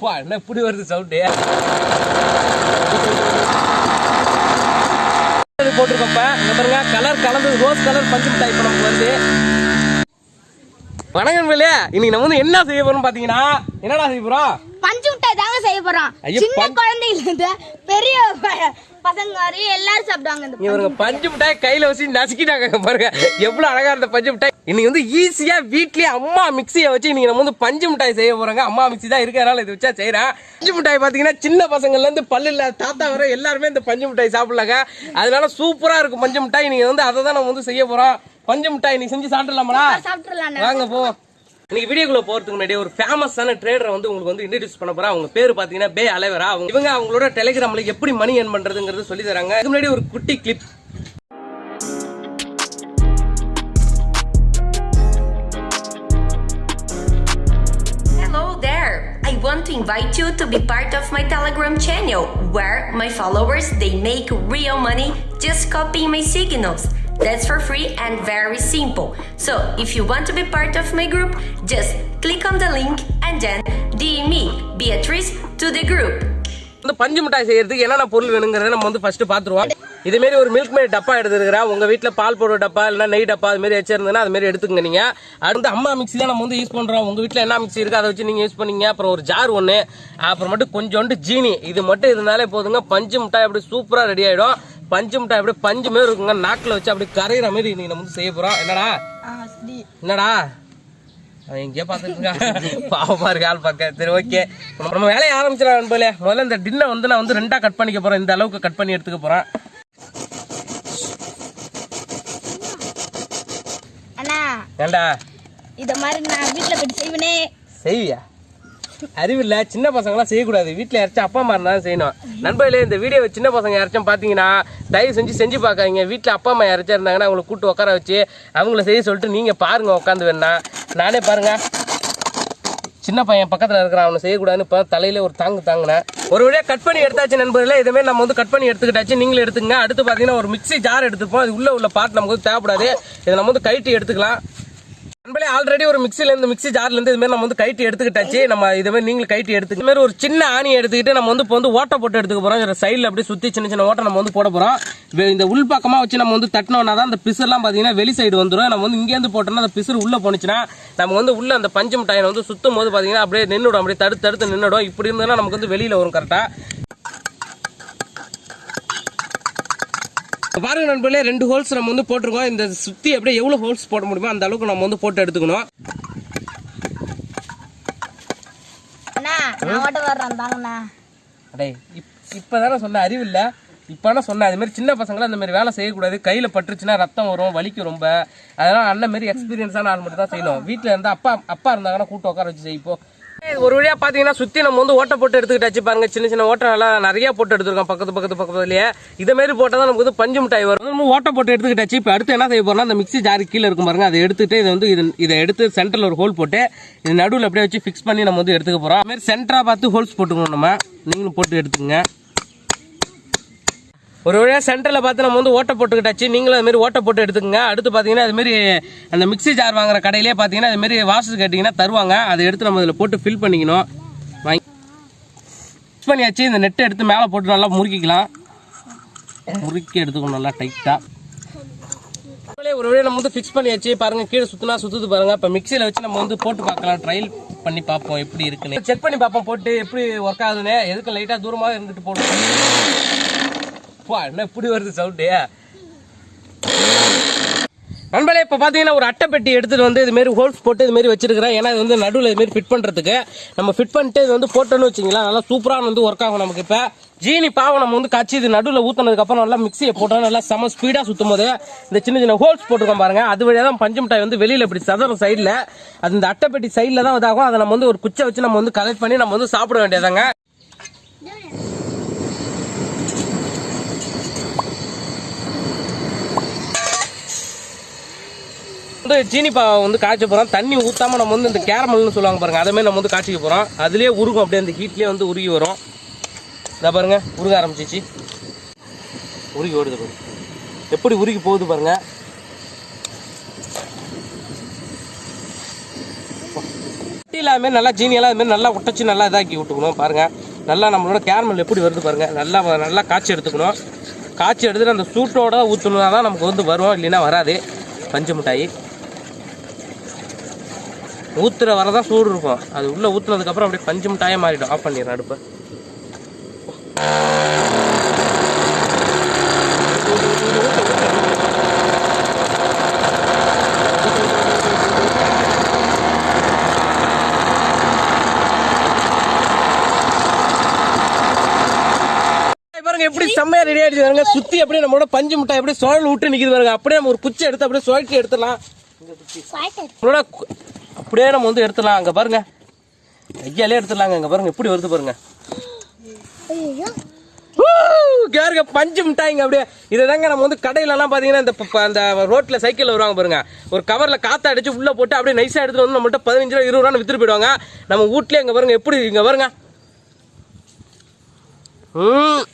அப்பா என்ன இப்படி வருது சவுண்டு போட்டிருக்கப்ப இங்க பாருங்க கலர் கலந்து ரோஸ் கலர் பஞ்சு மிட்டாய் இப்போ நமக்கு வந்து வணக்கம் இல்லையா இன்னைக்கு நம்ம வந்து என்ன செய்ய போறோம் பாத்தீங்கன்னா என்னடா செய்ய போறோம்? செய்ய சின்ன பஞ்சு- குழந்தையில இருந்து பெரிய ப- பசங்க வரையும் எல்லாரும் சாப்பிடுவாங்க இந்த இவங்க பஞ்சு மிட்டாய் கையில வச்சு நசுக்கிட்டாங்க. பாருங்க எவ்வளவு அழகா இருந்த பஞ்சு மிட்டாய். இன்னைக்கு வந்து ஈஸியா வீட்லயே அம்மா மிக்சியை வச்சு இன்னைக்கு நம்ம வந்து பஞ்சு மிட்டாய் செய்ய போறாங்க. அம்மா மிக்ஸி தான் இருக்கிறனால இது வச்சா செய்யறேன் பஞ்சு மிட்டாய் பாத்தீங்கன்னா சின்ன பசங்கள்ல இருந்து பல்லு இல்ல தாத்தா வரை எல்லாருமே இந்த பஞ்சு மிட்டாய் சாப்பிடலாங்க. அதனால சூப்பரா இருக்கும் பஞ்சு மிட்டாய். நீங்க வந்து அதை தான் நம்ம வந்து செய்ய போறோம். பஞ்சு மிட்டாய் நீ செஞ்சு சாப்பிடலாமா வாங்க போ. இன்னைக்கு வீடியோக்குள்ள போறதுக்கு முன்னாடி ஒரு ஃபேமஸான ட்ரேடரை வந்து உங்களுக்கு வந்து இன்ட்ரடியூஸ் பண்ண போறேன் அவங்க பேர் பாத்தீங்கன்னா பே அலைவரா அவங்க இவங்க அவங்களோட டெலிகிராம்ல எப்படி மணி ஏர்ன் பண்றதுங்கிறது சொல்லி தராங்க இதுக்கு முன்னாடி ஒரு குட்டி clip Hello there! I want to invite you to be part of my Telegram channel where my followers they make real money just copying my signals. That's for free and very simple. So if you want to be part of my group, just click on the link and then DM me, Beatrice, to the group. வந்து பஞ்சு மிட்டாய் செய்யறதுக்கு என்னென்ன பொருள் வேணுங்கிறத நம்ம வந்து first பாத்துருவோம். இதே மாதிரி ஒரு மில்க் மேட் டப்பா எடுத்துருக்கிறேன் உங்க வீட்டில் பால் போடுற டப்பா இல்லைனா நெய் டப்பா அது மாதிரி வச்சிருந்ததுன்னா அது மாதிரி எடுத்துக்கங்க நீங்க. அடுத்து அம்மா மிக்ஸி தான் நம்ம வந்து யூஸ் பண்றோம். உங்க வீட்டில் என்ன மிக்ஸி இருக்கு அதை வச்சு நீங்க யூஸ் பண்ணீங்க. அப்புறம் ஒரு ஜார் ஒன்று அப்புறம் மட்டும் கொஞ்சோண்டு ஜீனி. இது மட்டும் இருந்தாலே போதுங்க. பஞ்சு மிட்டாய் அப்படி சூப்பராக ரெடி ஆகிடும் பஞ்சு மிட்டாய் அப்படியே பஞ்சு மாதிரி இருக்குங்க. நாக்கில் வச்சு அப்படி கரையிற மாதிரி இன்னைக்கு நம்ம வந்து செய்ய போறோம். என்னடா? என்னடா? எங்கேயோ பார்த்துட்டு இருக்கான் பாவமா இருக்கு ஆள் பார்க்க. சரி ஓகே. நம்ம வேலையை ஆரம்பிச்சிடலாம் நண்பர்களே. முதல்ல இந்த டின்னை வந்து நான் வந்து ரெண்டா கட் பண்ணிக்க போறேன். இந்த அளவுக்கு கட் பண்ணி எடுத்துக்க போறேன். அண்ணா ஏண்டா? இத மாதிரி நான் வீட்ல போய் செய்வனே. செய்வியா? அறிவில்ல. சின்ன பசங்களாம் செய்யக்கூடாது. வீட்டில் யாராச்சும் அப்பா அம்மா இருந்தாலும் செய்யணும். நண்பர்களே இந்த வீடியோ சின்ன பசங்க யாராச்சும் பார்த்தீங்கன்னா தயவு செஞ்சு செஞ்சு பார்க்காதீங்க. வீட்டில் அப்பா அம்மா யாராச்சும் இருந்தாங்கன்னா அவங்களை கூட்டு உட்கார வச்சு அவங்கள செய்ய சொல்லிட்டு நீங்கள் பாருங்கள் உட்காந்து வேணா நானே பாருங்க. சின்ன பையன் பக்கத்தில் இருக்கிறான் அவனை செய்யக்கூடாதுன்னு இப்போ தலையில் ஒரு தாங்கு தாங்கினேன் ஒரு வழியாக கட் பண்ணி எடுத்தாச்சு நண்பர்களே. இதுமாரி நம்ம வந்து கட் பண்ணி எடுத்துக்கிட்டாச்சு. நீங்களும் எடுத்துங்க அடுத்து பார்த்தீங்கன்னா ஒரு மிக்ஸி ஜார் எடுத்துப்போம். அது உள்ள உள்ள பார்ட் நமக்கு தேவைப்படாது. இதை நம்ம வந்து கைட்டி எடுத்துக்கலாம். நண்பர்களே ஆல்ரெடி ஒரு மிக்ஸில இருந்து மிக்ஸி ஜார்ல இருந்து மாதிரி நம்ம வந்து கைட்டி எடுத்துக்கிட்டாச்சு. நம்ம இது மாதிரி நீங்களும் கைட்டி எடுத்துக்க மாதிரி ஒரு சின்ன ஆணி எடுத்துக்கிட்டு நம்ம வந்து இப்போ வந்து ஓட்டை போட்டு எடுத்துக்க போறோம். சைடில் அப்படியே சுற்றி சின்ன சின்ன ஓட்டை நம்ம வந்து போட போறோம். இந்த உள் பக்கமாக வச்சு நம்ம வந்து தட்டினோம்னா தான் அந்த பிசுலாம் பார்த்தீங்கன்னா வெளி சைடு வந்துடும் நம்ம வந்து இங்கேருந்து போட்டோம்னா அந்த பிசுறு உள்ளே போனுச்சுன்னா நம்ம வந்து உள்ள அந்த பஞ்சு மிட்டாயை வந்து சுத்தும் போது பார்த்தீங்கன்னா அப்படியே நின்றுடும் அப்படியே தடுத்து தடுத்து நின்றுடும் இப்படி இருந்ததுன்னா நமக்கு வந்து வெளியில் வரும் கரெக்டாக பாருங்க நண்பர்களே ரெண்டு ஹோல்ஸ் நம்ம வந்து போட்டிருக்கோம். இந்த சுத்தி அப்படியே எவ்வளவு ஹோல்ஸ் போட முடியுமோ அந்த அளவுக்கு நம்ம வந்து போட்டு எடுத்துக்கணும். அண்ணா நான் மட்டும் வர்றேன் தாங்கண்ணா. அடே இப் இப்போதானே சொன்ன அறிவு இல்லை. இப்போனா சொன்னேன் அதுமாரி சின்ன பசங்களாம் அந்த மாதிரி வேலை செய்யக்கூடாது. கையில் பட்டுருச்சுன்னா ரத்தம் வரும் வலிக்கும் ரொம்ப. அதெல்லாம் அண்ணன் எக்ஸ்பீரியன்ஸான ஆள் மட்டும் தான் செய்யணும். வீட்டில் இருந்தால் அப்பா அப்பா இருந்தாங்கன்னா கூட்டு உட்கார வச்சு செய்ப்போம் ஒரு வழியாக பார்த்தீங்கன்னா சுற்றி நம்ம வந்து ஓட்டை போட்டு எடுத்துக்கிட்டாச்சு பாருங்க. சின்ன சின்ன ஓட்டை எல்லாம் நிறைய போட்டு எடுத்துருக்கோம் பக்கத்து பக்கத்து பக்கத்துலேயே இதே மாதிரி போட்டால் தான் நமக்கு வந்து பஞ்சு மிட்டாய் வரும். நம்ம ஓட்டை போட்டு எடுத்துக்கிட்டாச்சு இப்போ அடுத்து என்ன செய்ய போகிறோம்னா அந்த மிக்ஸி ஜாரி கீழே இருக்கும் பாருங்க. அதை எடுத்துகிட்டு இதை வந்து இது இதை எடுத்து சென்டரில் ஒரு ஹோல் போட்டு இது நடுவில் அப்படியே வச்சு ஃபிக்ஸ் பண்ணி நம்ம வந்து எடுத்துக்க போகிறோம் அதுமாதிரி சென்டராக பார்த்து ஹோல்ஸ் போட்டுக்கணும் நம்ம. நீங்களும் போட்டு எடுத்துக்கங்க. ஒரு வழியாக சென்டரில் பார்த்து நம்ம வந்து ஓட்டை போட்டுக்கிட்டாச்சு. நீங்களும் அது ஓட்டை போட்டு எடுத்துக்கங்க. அடுத்து பார்த்தீங்கன்னா அது அந்த மிக்ஸி ஜார் வாங்குற கடையிலே பார்த்தீங்கன்னா அதுமாரி வாசல் கேட்டிங்கன்னா தருவாங்க. அதை எடுத்து நம்ம இதில் போட்டு ஃபில் பண்ணிக்கணும். வாங்கி ஃபிக்ஸ் பண்ணியாச்சு. இந்த நெட்டை எடுத்து மேலே போட்டு நல்லா முறுக்கிக்கலாம். முறுக்கி எடுத்துக்கணும் நல்லா டைட்டாக ஒரு வழியாக நம்ம வந்து ஃபிக்ஸ் பண்ணியாச்சு. பாருங்கள் கீழே சுற்றினா சுற்றுது பாருங்கள் இப்போ மிக்சியில் வச்சு நம்ம வந்து போட்டு பார்க்கலாம். ட்ரையல் பண்ணி பார்ப்போம் எப்படி இருக்குன்னு. செக் பண்ணி பார்ப்போம். போட்டு எப்படி ஒர்க் ஆகுதுன்னு. எதுக்கு லைட்டாக தூரமாக இருந்துட்டு போடுவோம் அப்பா, என்ன இப்படி வருது சவுண்டு நண்பர்களே இப்போ பார்த்தீங்கன்னா ஒரு அட்டை பெட்டி வந்து இது ஹோல்ஸ் போட்டு இது மாதிரி வச்சிருக்கிறேன். ஏன்னா இது வந்து நடுவில் இதுமாரி ஃபிட் பண்ணுறதுக்கு நம்ம ஃபிட் பண்ணிட்டு இது வந்து போட்டோன்னு வச்சிங்களா நல்லா சூப்பராக வந்து ஒர்க் ஆகும் நமக்கு இப்போ. ஜீனி பாவம் நம்ம வந்து காய்ச்சி இது நடுவில் ஊற்றினதுக்கப்புறம் நல்லா மிக்சியை போட்டோம் நல்லா செம ஸ்பீடாக சுற்றும் போது இந்த சின்ன சின்ன ஹோல்ஸ் போட்டிருக்கோம் பாருங்கள் அது வழியாக தான் பஞ்சு மிட்டாய் வந்து வெளியில் இப்படி சதுரம் சைடில் அது இந்த அட்டை பெட்டி சைடில் தான் இதாகும். அதை நம்ம வந்து ஒரு குச்சை வச்சு நம்ம வந்து கலெக்ட் பண்ணி நம்ம வந்து சாப்பிட வேண்டியதாங்க வந்து சீனி பாவை வந்து காய்ச்ச போகிறோம் தண்ணி ஊற்றாம நம்ம வந்து இந்த கேரமல்னு சொல்லுவாங்க பாருங்கள் அதே மாதிரி நம்ம வந்து காய்ச்சிக்க போகிறோம் அதுலேயே உருகும் அப்படியே அந்த ஹீட்லேயே வந்து உருகி வரும். இதை பாருங்கள் உருக ஆரம்பிச்சிச்சு. உருகி ஓடுது பாருங்க. எப்படி உருகி போகுது பாருங்க. வெண்ணிலா நல்லா ஜீனியெல்லாம் இது நல்லா உடச்சி நல்லா இதாக்கி விட்டுக்கணும் பாருங்க. நல்லா நம்மளோட கேரமல் எப்படி வருது பாருங்க. நல்லா நல்லா காய்ச்சி எடுத்துக்கணும். காய்ச்சி எடுத்துட்டு அந்த சூட்டோட ஊற்றணுன்னா தான் நமக்கு வந்து வரும் இல்லைன்னா வராது. பஞ்சு மிட்டாய். ஊத்துற வரதான் சூடு இருக்கும். அது உள்ள ஊத்துனதுக்கப்புறம் அப்படியே பஞ்சு மிட்டாயே மாறிடும். ஆஃப் பண்ணிடுறேன் அடுப்பை. பாருங்க எப்படி செம்மையா ரெடி ஆயிடுச்சு பாருங்க. சுத்தி அப்படியே நம்மளோட பஞ்சு மிட்டாய் அப்படியே சுழல் விட்டு நிக்குது பாருங்க. அப்படியே நம்ம ஒரு குச்சி எடுத்து அப்படியே சுழட்டி எடுத்துடலாம். நம்மளோட அப்படியே நம்ம வந்து எடுத்துடலாம். அங்க பாருங்க. கையாலே எடுத்துடலாங்க. அங்க பாருங்க. எப்படி வருது பாருங்க. ஊ, கேருங்க பஞ்சு மிட்டாய்ங்க அப்படியே. இதை தாங்க நம்ம வந்து கடையிலலாம் பார்த்தீங்கன்னா இந்த அந்த ரோட்டில் சைக்கிளில் வருவாங்க பாருங்க. ஒரு கவரில் காற்று அடிச்சு உள்ளே போட்டு அப்படியே நைஸாக எடுத்துட்டு வந்து நம்மள்ட்ட பதினஞ்சு ரூபா இருபது ரூபா வித்துட்டு போயிடுவாங்க. நம்ம வீட்லேயே இங்கே பாருங்க. எப்படி இங்கே பாருங்க. ம்.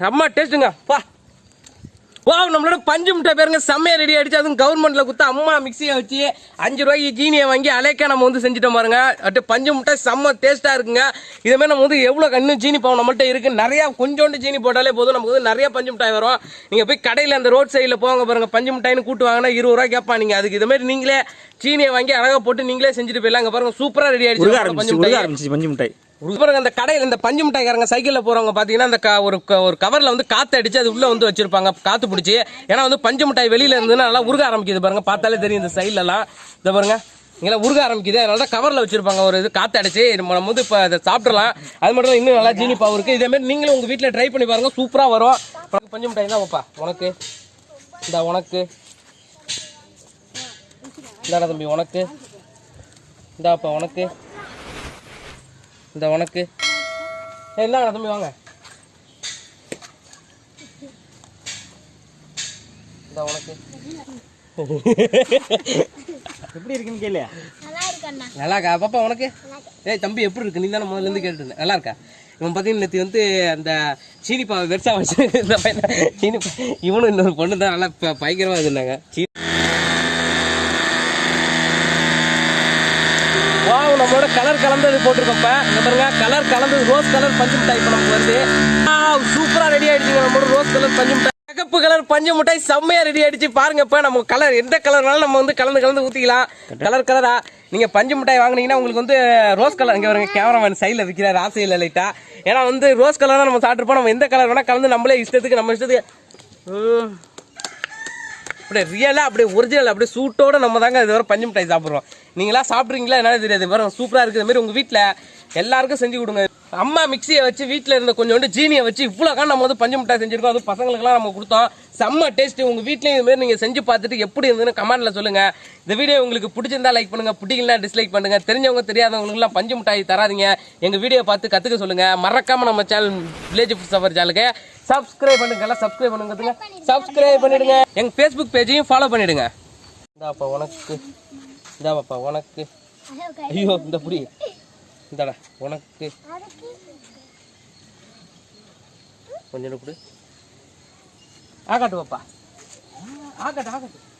செம்ம டேஸ்ட்டுங்க பா. வா நம்மளோட பஞ்சு மிட்டாய் பேருங்க செம்மையா ரெடி ஆயிடுச்சு. அதுவும் கவர்மெண்ட்ல கொடுத்தா அம்மா மிக்சியை வச்சு அஞ்சு ரூபாய்க்கு ஜீனியை வாங்கி அலைக்கா நம்ம வந்து செஞ்சுட்டோம் பாருங்க. அட்டு பஞ்சு மிட்டாய் செம்ம டேஸ்டா இருக்குங்க. இதே மாதிரி நம்ம வந்து எவ்வளவு இன்னும் ஜீனி பாவம் நம்மள்ட்ட இருக்கு. நிறைய கொஞ்சோண்டு ஜீனி போட்டாலே போதும். நமக்கு வந்து நிறைய பஞ்சு மிட்டாய் வரும். நீங்க போய் கடையில அந்த ரோட் சைடில் போவாங்க பாருங்க. பஞ்சு மிட்டாய்னு கூட்டு வாங்கினா இருபது ரூபாய் கேட்பான் நீங்க. அதுக்கு இதே மாதிரி நீங்களே சீனியை வாங்கி அழகா போட்டு நீங்களே செஞ்சுட்டு போயிடலாம். அங்க பாருங்க சூப்பரா ரெடி உருக ஆயிடுச்சு பஞ்சு மிட்டாய். பஞ்சு மிட்டாய். பாருங்க அந்த கடையில் இந்த பஞ்சு மிட்டாய்க்காரங்க சைக்கிளில் போகிறவங்க பார்த்தீங்கன்னா அந்த க- ஒரு ஒரு கவரில் வந்து காற்று அடித்து அது உள்ளே வந்து வச்சுருப்பாங்க. காற்று பிடிச்சி. ஏன்னா வந்து பஞ்சு மிட்டாய் வெளியில் இருந்துன்னா நல்லா உருக ஆரம்பிக்குது பாருங்க. பார்த்தாலே தெரியும் இந்த சைட்லலாம் இதை பாருங்க. இங்கெல்லாம் உருக ஆரம்பிக்குது. அதனால தான் கவரில் வச்சுருப்பாங்க ஒரு இது. காற்று அடிச்சு நம்ம வந்து இப்போ அதை சாப்பிட்றலாம் அது மட்டும் தான் இன்னும் நல்லா ஜீனி பாவு இருக்கு. நீங்களும் உங்கள் வீட்டில் ட்ரை பண்ணி பாருங்கள் சூப்பராக வரும். பஞ்சு மிட்டாய் தான் வைப்பா உனக்கு. இந்த உனக்கு. இந்தாடா தம்பி உனக்கு. இந்தாப்பா உனக்கு. இந்த உனக்கு. இந்தாங்க தம்பி வாங்க. இந்த உனக்கு. எப்படி இருக்குன்னு கேளு. நல்லா இருக்கா? பாப்பா உனக்கு? ஏய் தம்பி எப்படி இருக்கு? நீ தானே முதல்ல இருந்து கேட்டு. நல்லா இருக்கா? இவன் பார்த்தீங்கன்னா நேற்று வந்து அந்த சீனி பாவை வெர்சா வச்சு இந்த பையன் சீனி இவனும் இன்னொரு பொண்ணு தான் நல்லா ப- பயங்கரமா இருந்தாங்க. சீ நம்மளோட கலர் கலந்தது போட்டிருக்கோம் இப்ப இங்க பாருங்க கலர் கலந்தது ரோஸ் கலர் பஞ்சு மிட்டாய் இப்ப நமக்கு வருது. சூப்பரா ரெடி ஆயிடுச்சுங்க நம்மளோட ரோஸ் கலர் பஞ்சு மிட்டாய். சிகப்பு கலர் பஞ்சு மிட்டாய் செம்மையா ரெடி ஆயிடுச்சு. பாருங்க இப்ப நம்ம கலர் எந்த கலர்னாலும் நம்ம வந்து கலந்து கலந்து ஊத்திக்கலாம். கலர் கலரா நீங்க பஞ்சு மிட்டாய் வாங்குனீங்கன்னா உங்களுக்கு வந்து ரோஸ் கலர் இங்க பாருங்க கேமராமேன் சைடில் விற்கிறார் ஆசையில் லைட்டா ஏன்னா வந்து ரோஸ் கலர் தான் நம்ம சாப்பிட்டுருப்போம். நம்ம எந்த கலர் வேணா கலந்து நம்மளே இஷ்டத்துக்கு நம்ம இஷ்டத்துக்கு. அப்படியே ரியலாக அப்படியே ஒரிஜினல் அப்படியே சூட்டோட நம்ம தாங்க இது வரை பஞ்சு மிட்டாய் சாப்பிட்றோம். நீங்களா சாப்பிட்றீங்களா என்னன்னு தெரியாது. வரும் சூப்பராக இருக்குது. மாதிரி உங்கள் வீட்டில் எல்லாருக்கும் செஞ்சு கொடுங்க. அம்மா மிக்சியை வச்சு வீட்டில் இருந்த கொஞ்சோண்டு ஜீனியை வச்சு இவ்வளோக்கா நம்ம வந்து பஞ்சு மிட்டாய் செஞ்சுருக்கோம். அது பசங்களுக்குலாம் நம்ம கொடுத்தோம். செம்ம டேஸ்ட்டு உங்கள் வீட்லேயும் இதுமாரி நீங்கள் செஞ்சு பார்த்துட்டு எப்படி இருந்ததுன்னு கமெண்ட்டில் சொல்லுங்கள் இந்த வீடியோ உங்களுக்கு பிடிச்சிருந்தா லைக் பண்ணுங்கள் பிடிக்கலனா டிஸ்லைக் பண்ணுங்கள் தெரிஞ்சவங்க தெரியாதவங்களுக்குலாம் பஞ்சு மிட்டாய் தராதிங்க. எங்கள் வீடியோ பார்த்து கற்றுக்க சொல்லுங்கள் மறக்காமல் நம்ம சேனல் வில்லேஜ் ஃபுட் சஃபர் சேனலுக்கு சப்ஸ்கிரைப் பண்ணுங்கல்ல எல்லாம் சப்ஸ்கிரைப் பண்ணுங்க சப்ஸ்கிரைப் பண்ணிடுங்க. எங்க ஃபேஸ்புக் பேஜையும் ஃபாலோ பண்ணிடுங்க. இந்தாப்பா உனக்கு. இந்தாப்பா உனக்கு. ஐயோ இந்த புடி. இந்தாடா உனக்கு. கொஞ்சம் கொடு ஆகாட்டு பாப்பா ஆகாட்டு ஆகாட்டு.